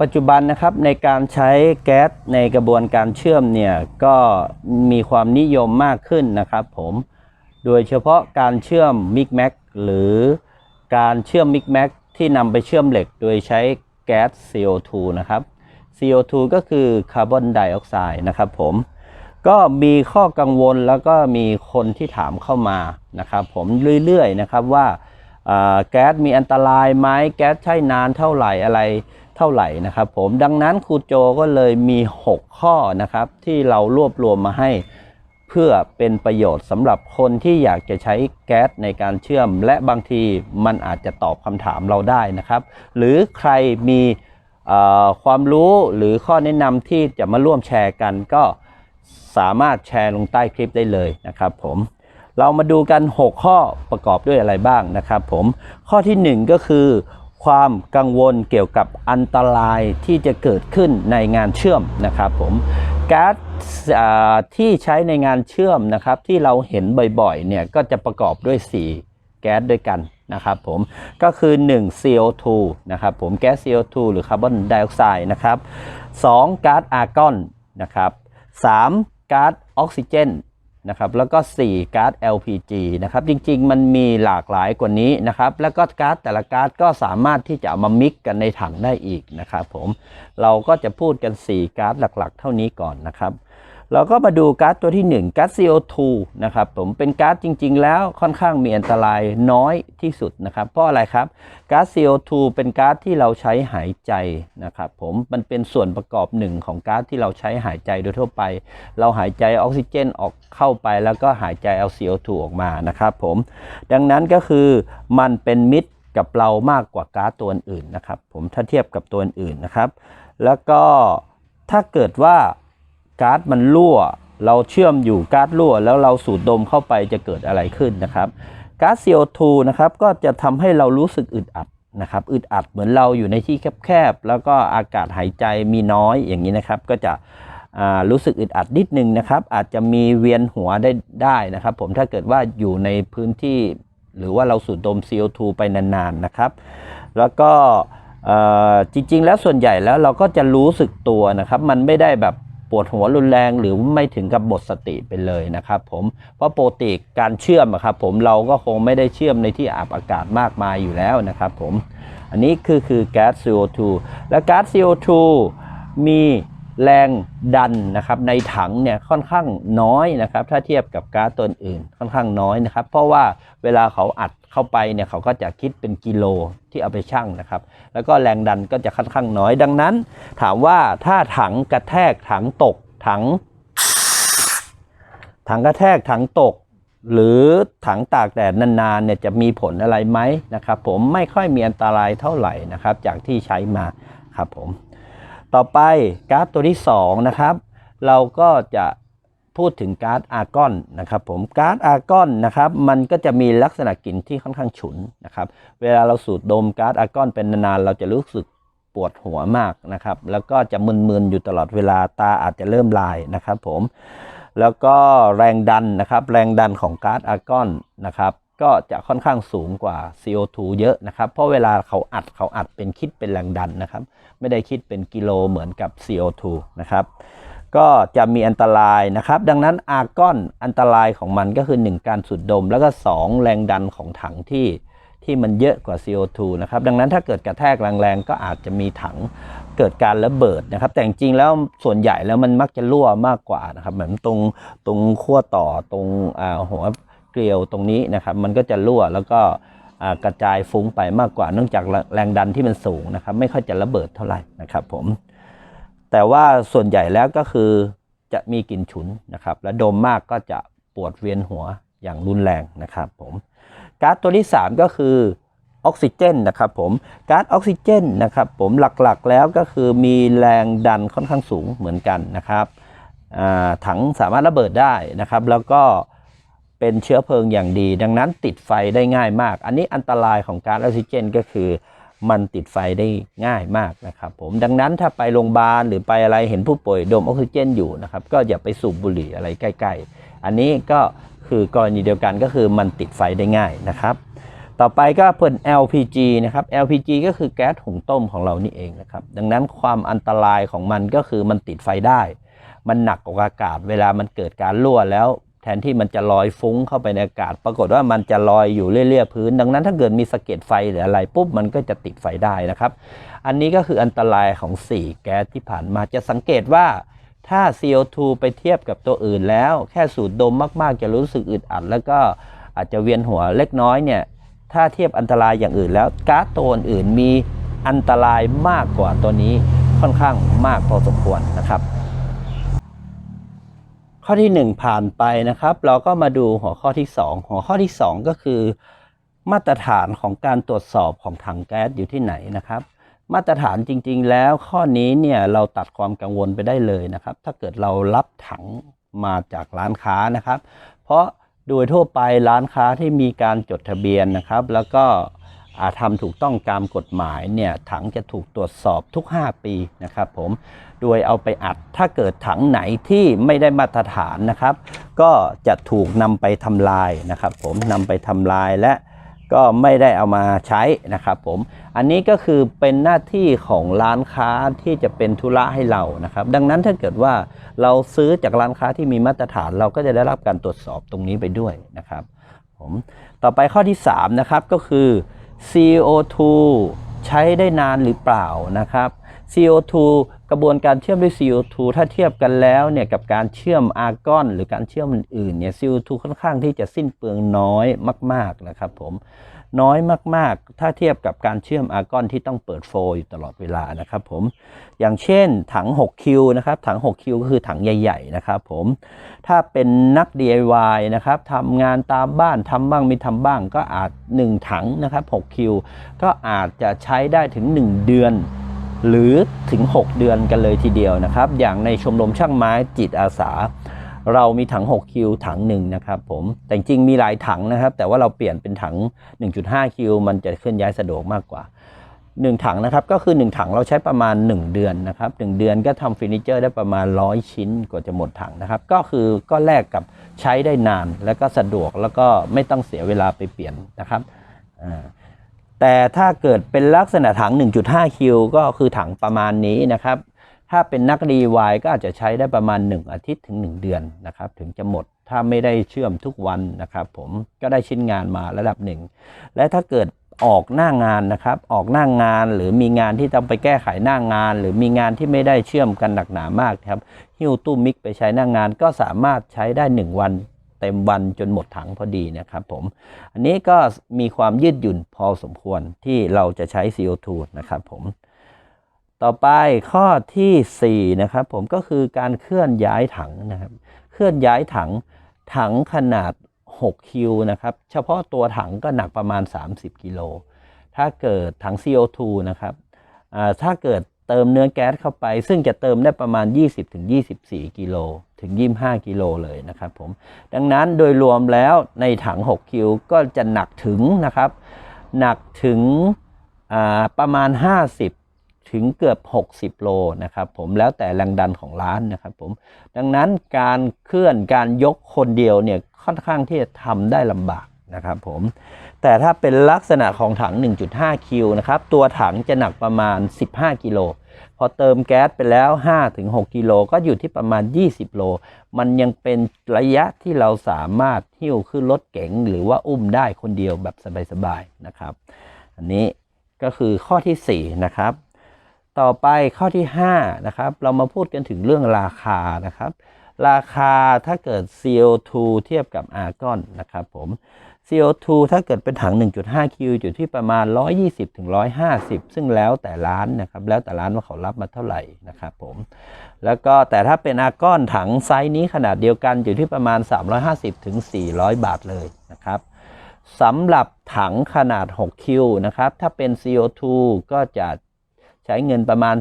ปัจจุบันนะครับในการใช้แก๊สในกระบวนการเชื่อมเนี่ยก็มีความนิยมมากขึ้นนะครับผมโดยเฉพาะการเชื่อมมิกแม็กหรือการเชื่อมมิกแม็กที่นำไปเชื่อมเหล็กโดยใช้แก๊ส CO2 นะครับ CO2 ก็คือคาร์บอนไดออกไซด์นะครับผมก็มีข้อกังวลแล้วก็มีคนที่ถามเข้ามานะครับผมเรื่อยๆนะครับว่าอ่าแก๊สมีอันตรายไหมแก๊สใช้นานเท่าไหร่อะไร เท่าไหร่นะครับผมดังนั้นครูโจก็เลยมี 6 ข้อนะครับ ที่เรารวบรวมมาให้เพื่อเป็นประโยชน์สำหรับคนที่อยากจะใช้แก๊สในการเชื่อม และบางทีมันอาจจะตอบคำถามเราได้นะครับ หรือใครมีความรู้หรือข้อแนะนำที่จะมาร่วมแชร์กันก็สามารถแชร์ลงใต้คลิปได้เลยนะครับผมเรามาดูกัน 6 ข้อประกอบด้วยอะไรบ้างนะครับผมข้อทีหนึ่1 ก็คือ ความกังวลเกี่ยวกับอันตรายที่จะเกิดขึ้นในงานเชื่อมนะครับผมแก๊สที่ใช้ในงานเชื่อมนะครับที่เราเห็นบ่อยๆเนี่ยก็จะประกอบด้วย 4 แก๊สด้วยกันนะครับผมก็คือ 1 CO2 นะครับผมแก๊ส CO2 หรือคาร์บอนไดออกไซด์นะครับ2ก๊าซอาร์กอนนะครับ3ก๊าซออกซิเจน นะครับแล้วก็ 4ก๊าซ LPG นะครับจริงๆ มันมีหลากหลายกว่านี้นะครับแล้วก็ก๊าซแต่ละก๊าซก็สามารถที่จะมามิกกันในถังได้อีกนะครับผมเราก็จะพูดกัน 4ก๊าซหลักๆ เท่านี้ก่อนนะครับ เราก็มาดูก๊าซตัวที่ 1ก๊าซ CO2 นะครับผมเป็นก๊าซจริง ๆ แล้วค่อนข้างมีอันตรายน้อยที่สุดนะครับ เพราะอะไรครับก๊าซ CO2 เป็นก๊าซที่เราใช้หายใจนะครับผมมันเป็นส่วนประกอบหนึ่งของก๊าซที่เราใช้หายใจโดยทั่วไป เราหายใจออกซิเจนออกเข้าไป แล้วก็หายใจเอา CO2 ออกมานะครับผมดังนั้นก็คือมันเป็นมิตรกับเรามากกว่าก๊าซตัวอื่นนะครับผมถ้าเทียบกับตัวอื่นนะครับ แล้วก็ถ้าเกิดว่า ก๊าซมันรั่ว เราเชื่อมอยู่ก๊าซรั่ว แล้วเราสูดดมเข้าไปจะเกิดอะไรขึ้นนะครับก๊าซ CO2 นะครับก็จะทำให้เรารู้สึกอึดอัดนะครับอึดอัดเหมือนเราอยู่ในที่แคบๆแล้วก็อากาศหายใจมีน้อยอย่างนี้นะครับ ก็จะรู้สึกอึดอัดนิดนึงนะครับ อาจจะมีเวียนหัวได้ได้นะครับ ผมถ้าเกิดว่าอยู่ในพื้นที่ หรือว่าเราสูดดม CO2 ไปนานๆนะครับ แล้วก็จริงๆ แล้วส่วนใหญ่แล้วเราก็จะรู้สึกตัวนะครับ มันไม่ได้แบบ ปวดหัวรุนแรงหรือไม่ถึงกับหมดสติไปเลยนะครับผมเพราะปกติการเชื่อมครับผมเราก็คงไม่ได้เชื่อมในที่อับอากาศมากมายอยู่แล้วนะครับผมอันนี้คือคือแก๊ส CO2 และแก๊สซ CO2 มี แรงดันนะครับในถังเนี่ยค่อนข้างน้อยนะครับ ถ้าเทียบกับก๊าซตัวอื่นค่อนข้างน้อยนะครับ เพราะว่าเวลาเขาอัดเข้าไปเนี่ยเขาก็จะคิดเป็นกิโลที่เอาไปชั่งนะครับ แล้วก็แรงดันก็จะค่อนข้างน้อย ดังนั้น ถามว่าถ้าถังกระแทกถังตกถัง ถังกระแทกถังตก หรือถังตากแดดนานๆเนี่ยจะมีผลอะไรไหมนะครับ ผมไม่ค่อยมีอันตรายเท่าไหร่นะครับ จากที่ใช้มาครับผม ต่อไปก๊าซตัวที่2นะครับ เราก็จะพูดถึงก๊าซอาร์กอนนะครับผมก๊าซอาร์กอนนะครับมันก็จะมีลักษณะกลิ่นที่ค่อนข้างฉุนนะครับเวลาเราสูดดมก๊าซอาร์กอนเป็นนานๆเราจะรู้สึกปวดหัวมากนะครับ แล้วก็จะมึนๆอยู่ตลอดเวลาตาอาจจะเริ่มลายนะครับผมแล้วก็แรงดันนะครับ แรงดันของก๊าซอาร์กอนนะครับ ก็จะค่อนข้างสูงกว่า CO2 เยอะนะครับ เพราะเวลาเขาอัดเขาอัดเป็นคิดเป็นแรงดันนะครับ ไม่ได้คิดเป็นกิโลเหมือนกับ CO2 นะครับ ก็จะมีอันตรายนะครับ ดังนั้นอาร์กอนอันตรายของมันก็คือ 1 การสูดดม แล้วก็ 2 แรงดันของถังที่ที่มันเยอะกว่า CO2 นะครับ ดังนั้นถ้าเกิดกระแทกแรงๆ ก็อาจจะมีถังเกิดการระเบิดนะครับ แต่จริงแล้วส่วนใหญ่แล้วมันมักจะรั่วมากกว่านะครับ เหมือนตรงตรงขั้วต่อตรงหัว เกลียวตรงนี้นะครับ มันก็จะรั่วแล้วก็กระจายฟุ้งไปมากกว่าเนื่องจากแรงดันที่มันสูงนะครับ ไม่ค่อยจะระเบิดเท่าไหร่นะครับผม แต่ว่าส่วนใหญ่แล้วก็คือจะมีกลิ่นฉุนนะครับ และดมมากก็จะปวดเวียนหัวอย่างรุนแรงนะครับผมก๊าซตัวที่ 3 ก็คือออกซิเจนนะครับผมก๊าซออกซิเจนนะครับผมหลักๆแล้วก็คือมีแรงดันค่อนข้างสูงเหมือนกันนะครับถังสามารถระเบิดได้นะครับ แล้วก็ เป็นเชื้อเพลิงอย่างดี ดังนั้นติดไฟได้ง่ายมาก อันนี้อันตรายของก๊าซออกซิเจนก็คือมันติดไฟได้ง่ายมากนะครับผมดังนั้นถ้าไปโรงพยาบาลหรือไปอะไรเห็นผู้ป่วยดมออกซิเจนอยู่นะครับก็อย่าไปสูบบุหรี่อะไรใกล้ ๆ อันนี้ก็คือกรณีเดียวกันก็คือมันติดไฟได้ง่ายนะครับ ต่อไปก็เป็น LPG นะครับ LPG ก็คือแก๊สหุงต้มของเรานี่เองนะครับดังนั้นความอันตรายของมันก็คือมันติดไฟได้ มันหนักกว่าอากาศเวลามันเกิดการรั่วแล้ว แทนที่มันจะลอยฟุ้งเข้าไปในอากาศ ปรากฏว่ามันจะลอยอยู่เรื่อยๆพื้น ดังนั้นถ้าเกิดมีสะเก็ดไฟหรืออะไรปุ๊บมันก็จะติดไฟได้นะครับ อันนี้ก็คืออันตรายของ 4 แก๊สที่ผ่านมาจะสังเกตว่าถ้า CO2 ไปเทียบกับตัวอื่นแล้ว แค่สูดดมมากๆ จะรู้สึกอึดอัด แล้วก็อาจจะเวียนหัวเล็กน้อยเนี่ยถ้าเทียบอันตรายอย่างอื่นแล้วก๊าซตัวอื่นมีอันตรายมากกว่าตัวนี้ค่อนข้างมากพอสมควรนะครับ ข้อที่ 1 ผ่านไปนะครับ เราก็มาดูหัวข้อที่ 2 หัวข้อที่ 2 ก็คือ มาตรฐานของการตรวจสอบของถังแก๊สอยู่ที่ไหนนะครับ มาตรฐานจริง ๆ แล้วข้อนี้เนี่ยเราตัดความกังวลไปได้เลยนะครับ ถ้าเกิดเรารับถังมาจากร้านค้านะครับ เพราะโดยทั่วไปร้านค้าที่มีการจดทะเบียนนะครับ แล้วก็ ทำถูกต้องตามกฎหมายเนี่ยถังจะถูกตรวจสอบทุก 5 ปีนะครับผมโดยเอาไปอัดถ้าเกิดถังไหนที่ไม่ได้มาตรฐานนะครับ ก็จะถูกนำไปทำลายนะครับ ผมนำไปทำลายและก็ไม่ได้เอามาใช้นะครับผม อันนี้ก็คือเป็นหน้าที่ของร้านค้าที่จะเป็นธุระให้เรานะครับ ดังนั้นถ้าเกิดว่าเราซื้อจากร้านค้าที่มีมาตรฐานเราก็จะได้รับการตรวจสอบตรงนี้ไปด้วยนะครับผม ต่อไปข้อที่3นะครับก็คือ CO2 ใช้ได้นานหรือเปล่านะครับ CO2 กระบวนการเชื่อมด้วย CO2 ถ้าเทียบกันแล้วเนี่ยกับการเชื่อมอาร์กอน หรือการเชื่อมอื่นๆเนี่ย CO2 ค่อนข้างที่จะสิ้นเปลืองน้อยมาก ๆนะครับผม น้อยมากๆ ถ้าเทียบกับการเชื่อมอาร์กอนที่ต้องเปิดโฟลอยู่ตลอดเวลานะครับผมอย่างเช่นถัง 6Q นะครับถัง 6Q ก็คือถังใหญ่ ๆ นะครับผมถ้าเป็นนัก DIY นะครับทำงานตามบ้านทำบ้างไม่ทำบ้างก็อาจ 1 ถังนะครับ 6Q ก็อาจจะใช้ได้ถึง 1 เดือนหรือถึง 6 เดือนกันเลยทีเดียวนะครับ อย่างในชมรมช่างไม้จิตอาสา เรามีถัง 6 คิวถังหนึ่งนะครับผมแต่จริงมีหลายถังนะครับ แต่ว่าเราเปลี่ยนเป็นถัง 1.5 คิว มันจะเคลื่อนย้ายสะดวกมากกว่า 1 ถังนะครับก็คือ 1 ถังเราใช้ประมาณ 1 เดือนนะครับ1เดือนก็ทำเฟอร์นิเจอร์ได้ประมาณ 100 ชิ้นกว่าจะหมดถังนะครับก็คือก็แลกกับใช้ได้นานแล้วก็สะดวกแล้วก็ไม่ต้องเสียเวลาไปเปลี่ยนนะครับอ่าแต่ถ้าเกิดเป็นลักษณะถัง 1.5 คิว ก็คือถังประมาณนี้นะครับ ถ้าเป็นนัก DIY ก็อาจจะใช้ได้ประมาณ 1 อาทิตย์ถึง 1 เดือนนะครับถึงจะหมดถ้าไม่ได้เชื่อมทุกวันนะครับ ผมก็ได้ชิ้นงานมาระดับหนึ่งและถ้าเกิดออกหน้างานนะครับ ออกหน้างานหรือมีงานที่ต้องไปแก้ไขหน้างาน หรือมีงานที่ไม่ได้เชื่อมกันหนักหนามากครับหิ้วตู้มิกไปใช้หน้างานก็สามารถใช้ได้ 1 วันเต็มวันจนหมดถังพอดีนะครับผม อันนี้ก็มีความยืดหยุ่นพอสมควรที่เราจะใช้ CO2 นะครับผม ต่อไปข้อทีสี่4นะครับผมก็คือการเคลื่อนย้ายถังนะครับเคลื่อนย้ายถังถังขนาด 6 คิวนะครับเฉพาะตัวถังก็หนักประมาณ 30 กิโล ถ้าเกิดถัง CO2 นะครับถ้าเกิดเติมเนื้อแก๊สเข้าไป ซึ่งจะเติมได้ประมาณ 20-24 กิโลถึง 25 กิโลเลยนะครับผมดังนั้นโดยรวมแล้วในถัง 6 คิวก็จะหนักถึงนะครับหนักถึงประมาณ 50 ถึงเกือบ 60 โลนะครับผมแล้วแต่แรงดันของร้านนะครับผมดังนั้นการเคลื่อนการยกคนเดียวเนี่ยค่อนข้างที่จะทำได้ลำบากนะครับผมแต่ถ้าเป็นลักษณะของถัง 1.5 คิวนะครับตัวถังจะหนักประมาณ 15 กิโลพอเติมแก๊สไปแล้ว 5-6 กิโลก็อยู่ที่ประมาณ 20 โล มันยังเป็นระยะที่เราสามารถหิ้วขึ้นรถเก๋งหรือว่าอุ้มได้คนเดียวแบบสบายๆนะครับ อันนี้ก็คือข้อทีสี่4 นะครับ ต่อไปข้อที่5นะครับเรามาพูดกันถึงเรื่องราคานะครับ ราคาถ้าเกิด CO2 เทียบกับอาร์กอนนะครับผม CO2 ถ้าเกิดเป็นถัง 1.5 คิวอยู่ที่ประมาณ 120ถึง150 ซึ่งแล้วแต่ร้านนะครับ แล้วแต่ร้านว่าเขารับมาเท่าไหร่นะครับผม แล้วก็แต่ถ้าเป็นอาร์กอนถังไซส์นี้ขนาดเดียวกันอยู่ที่ประมาณ 350ถึง400 บาทเลยนะครับสำหรับถังขนาด 6 คิวนะครับ ถ้าเป็น CO2 ก็จะ ช้เงินประมาณ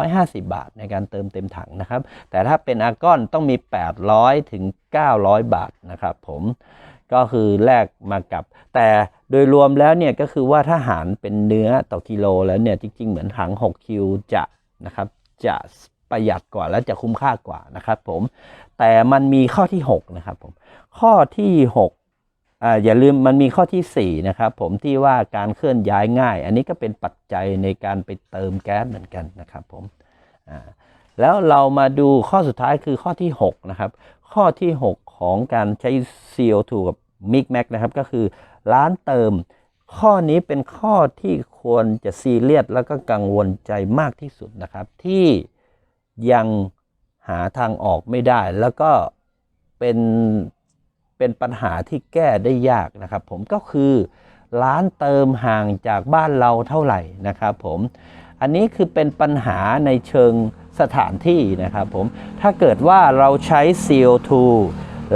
350 บาทในการเติมเต็มถังนะครับ แต่ถ้าเป็นอาร์กอนต้องมี 800 ถึง 900 บาทนะครับผมก็คือแลกมากับ แต่โดยรวมแล้วเนี่ยก็คือว่าถ้าหารเป็นเนื้อต่อกิโลแล้วเนี่ยจริง ๆ เหมือนถัง6คิวจะนะครับจะประหยัดกว่าและจะคุ้มค่ากว่านะครับผมแต่มันมีข้อที่ 6 นะครับผมข้อที่ 6 อย่าลืมมันมีข้อทีสี่ 4 นะครับผมที่ว่าการเคลื่อนย้ายง่าย อันนี้ก็เป็นปัจจัยในการไปเติมแก๊สเหมือนกันนะครับผมแล้วเรามาดูข้อสุดท้ายคือข้อที่ 6 นะครับ ข้อที่ 6 ของการใช้ CO2 กับ Mix Max นะครับ ก็คือร้านเติม ข้อนี้เป็นข้อที่ควรจะซีเรียสแล้วก็กังวลใจมากที่สุดนะครับ ที่ยังหาทางออกไม่ได้ แล้วก็เป็น เป็นปัญหาที่แก้ได้ยากนะครับผมก็คือร้านเติมห่างจากบ้านเราเท่าไหร่นะครับผมอันนี้คือเป็นปัญหาในเชิงสถานที่นะครับผมถ้าเกิดว่าเราใช้ CO2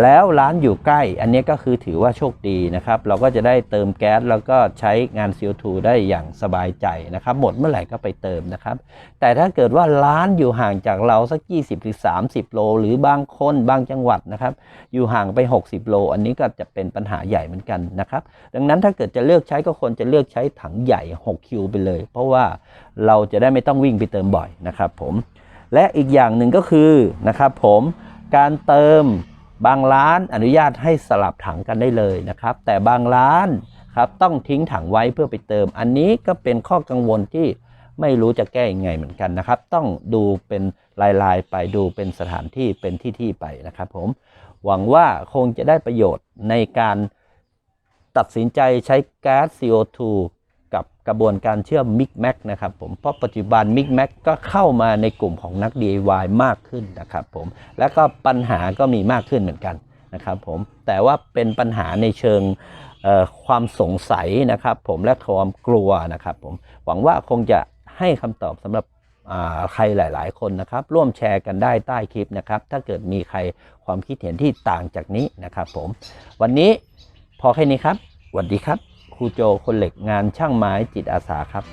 แล้วร้านอยู่ใกล้ อันนี้ก็คือถือว่าโชคดีนะครับ เราก็จะได้เติมแก๊สแล้วก็ใช้งาน CO2 ได้อย่างสบายใจนะครับ หมดเมื่อไหร่ก็ไปเติมนะครับ แต่ถ้าเกิดว่าร้านอยู่ห่างจากเราสัก 20 หรือ 30 โล หรือบางคนบางจังหวัดนะครับ อยู่ห่างไป 60 โล อันนี้ก็จะเป็นปัญหาใหญ่เหมือนกันนะครับ ดังนั้นถ้าเกิดจะเลือกใช้ก็ควรจะเลือกใช้ถังใหญ่ 6 คิวไปเลย เพราะว่าเราจะได้ไม่ต้องวิ่งไปเติมบ่อยนะครับผม และอีกอย่างหนึ่งก็คือนะครับผมการเติม บางร้านอนุญาตให้สลับถังกันได้เลยนะครับ แต่บางร้านครับต้องทิ้งถังไว้เพื่อไปเติม อันนี้ก็เป็นข้อกังวลที่ไม่รู้จะแก้ยังไงเหมือนกันนะครับ ต้องดูเป็นลายๆไปดูเป็นสถานที่เป็นที่ๆไปนะครับ ผมหวังว่าคงจะได้ประโยชน์ในการตัดสินใจใช้แก๊ส CO2 กับกระบวนการเชื่อม Mix Max นะครับผมเพราะปัจจุบัน Mix Max ก็เข้ามาในกลุ่มของนัก DIY มากขึ้นนะครับผมแล้วก็ปัญหาก็มีมากขึ้นเหมือนกันนะครับผมแต่ว่าเป็นปัญหาในเชิงความสงสัยนะครับผมและความกลัวนะครับผมหวังว่าคงจะให้คำตอบสำหรับใครหลาย ๆ คนนะครับ ร่วมแชร์กันได้ใต้คลิปนะครับ ถ้าเกิดมีใครความคิดเห็นที่ต่างจากนี้นะครับผมวันนี้พอแค่นี้ครับสวัสดีครับ ครูโจคนเหล็กงานช่างไม้จิตอาสาครับ